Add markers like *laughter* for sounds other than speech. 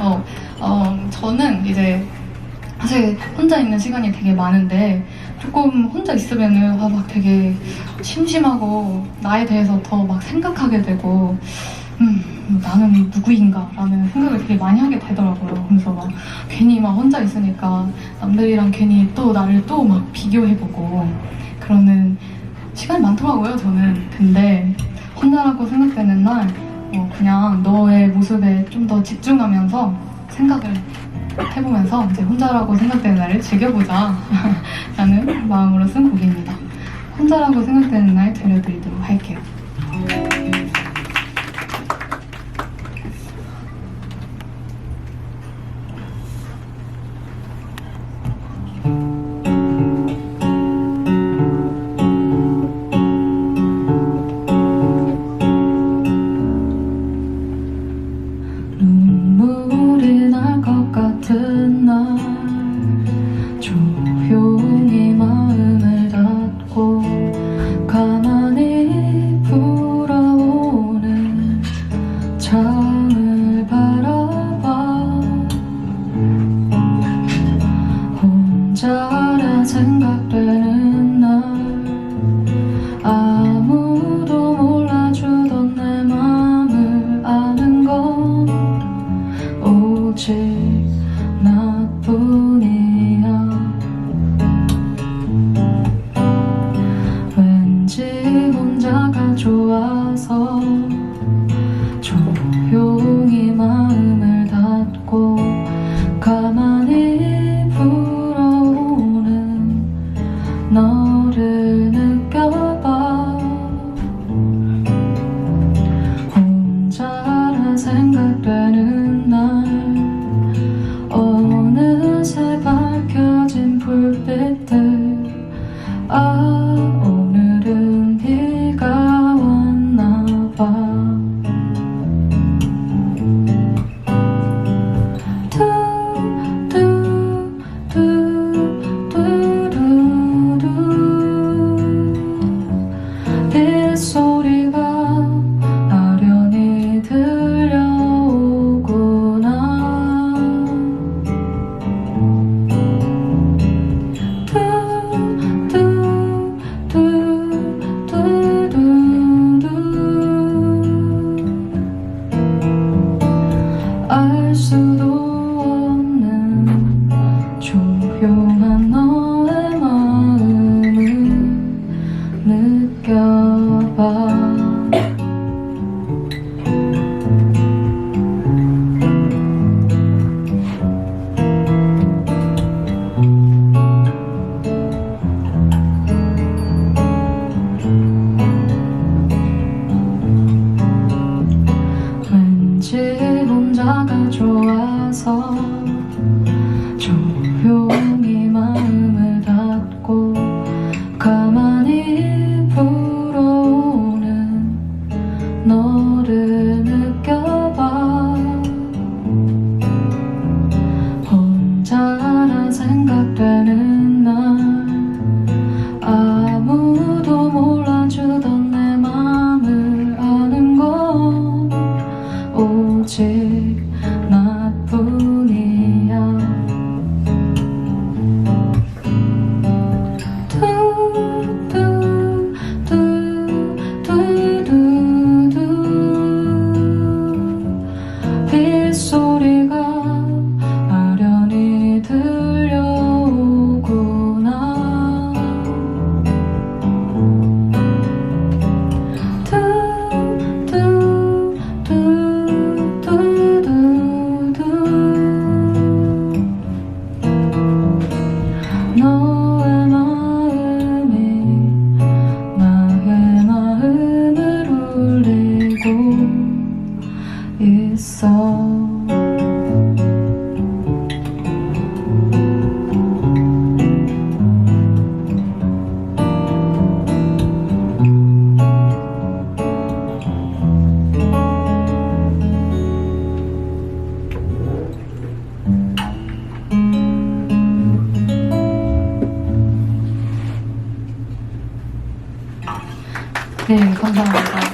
어, 어, 저는 이제 사실 혼자 있는 시간이 되게 많은데 조금 혼자 있으면은 아, 막 되게 심심하고 나에 대해서 더 막 생각하게 되고 음, 나는 누구인가 라는 생각을 되게 많이 하게 되더라고요. 그래서 막 괜히 막 혼자 있으니까 남들이랑 괜히 또 나를 또 막 비교해보고 그러는 시간이 많더라고요. 저는 근데 혼자라고 생각되는 날 어, 그냥 너의 모습에 좀 더 집중하면서 생각을 해보면서 이제 혼자라고 생각되는 날을 즐겨보자 *laughs* 라는 마음으로 쓴 곡입니다. 혼자라고 생각되는 날 들려드리도록 할게요. 왔나 조용한 너의 마음을 느껴봐. 왠지 혼자가 좋아서 너를 느껴봐. 혼자라 생각되는 날 아무도 몰라주던 내 맘을 아는 건 오직 네, 감사합니다.